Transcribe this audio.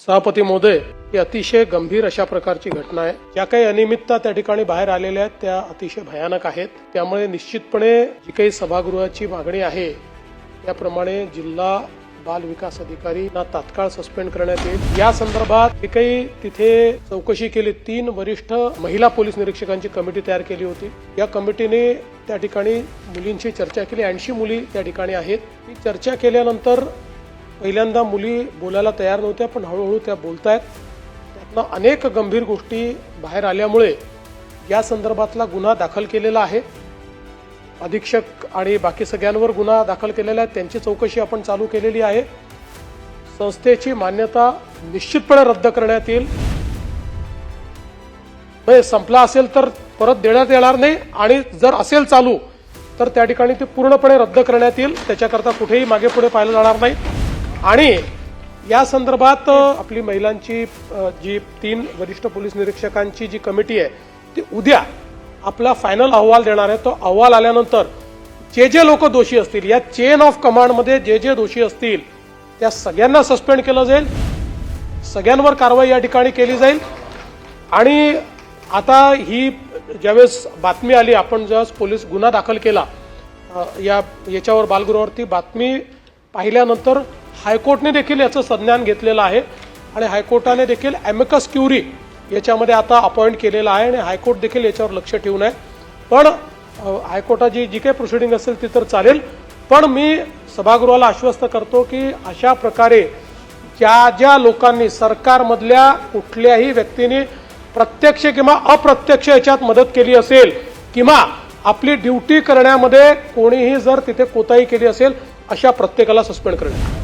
सभापती मोदय ही अतिशय गंभीर अशा प्रकारची घटना आहे. ज्या काही अनियमितता त्या ठिकाणी बाहेर आलेल्या आहेत त्या अतिशय भयानक आहेत. त्यामुळे निश्चितपणे जी काही सभागृहाची मागणी आहे त्याप्रमाणे जिल्हा बाल विकास अधिकारी ना तात्काळ सस्पेंड करण्यात येईल. या संदर्भात जी काही तिथे चौकशी केली तीन वरिष्ठ महिला पोलीस निरीक्षकांची कमिटी तयार केली होती. या कमिटीने त्या ठिकाणी मुलींची चर्चा केली. ऐंशी मुली त्या ठिकाणी आहेत. ती चर्चा केल्यानंतर पहिल्यांदा मुली बोलायला तयार नव्हत्या पण हळूहळू त्या बोलत आहेत त्यातनं अनेक गंभीर गोष्टी बाहेर आल्यामुळे या संदर्भातला गुन्हा दाखल केलेला आहे. अधीक्षक आणि बाकी सगळ्यांवर गुन्हा दाखल केलेला आहे. त्यांची चौकशी आपण चालू केलेली आहे. संस्थेची मान्यता निश्चितपणे रद्द करण्यात येईल. म्हणजे संपला असेल तर परत देण्यात येणार नाही आणि जर असेल चालू तर त्या ठिकाणी ते पूर्णपणे रद्द करण्यात येईल. त्याच्याकरता कुठेही मागे पुढे पाहिलं जाणार नाही. आणि या संदर्भात आपली महिलांची जी तीन वरिष्ठ पोलीस निरीक्षकांची जी कमिटी आहे ती उद्या आपला फायनल अहवाल देणार आहे. तो अहवाल आल्यानंतर जे जे लोक दोषी असतील या चेन ऑफ कमांडमध्ये जे जे दोषी असतील त्या सगळ्यांना सस्पेंड केलं जाईल. सगळ्यांवर कारवाई या ठिकाणी केली जाईल. आणि आता ही ज्यावेळेस बातमी आली आपण ज्यावेळेस पोलीस गुन्हा दाखल केला या याच्यावर बालगृहावरती बातमी पाहिल्यानंतर हायकोर्टने देखील याचं संज्ञान घेतलेलं आहे आणि हायकोर्टाने देखील ॲमिकस क्युरी याच्यामध्ये आता अपॉइंट केलेलं आहे आणि हायकोर्ट देखील याच्यावर लक्ष ठेवून आहे. पण हायकोर्टाची जी काही प्रोसिडिंग असेल ती तर चालेल. पण मी सभागृहाला आश्वस्त करतो की अशा प्रकारे ज्या ज्या लोकांनी सरकारमधल्या कुठल्याही व्यक्तीने प्रत्यक्ष किंवा अप्रत्यक्ष याच्यात मदत केली असेल किंवा आपली ड्युटी करण्यामध्ये कोणीही जर तिथे कोताही केली असेल अशा प्रत्येकाला सस्पेंड करण्यात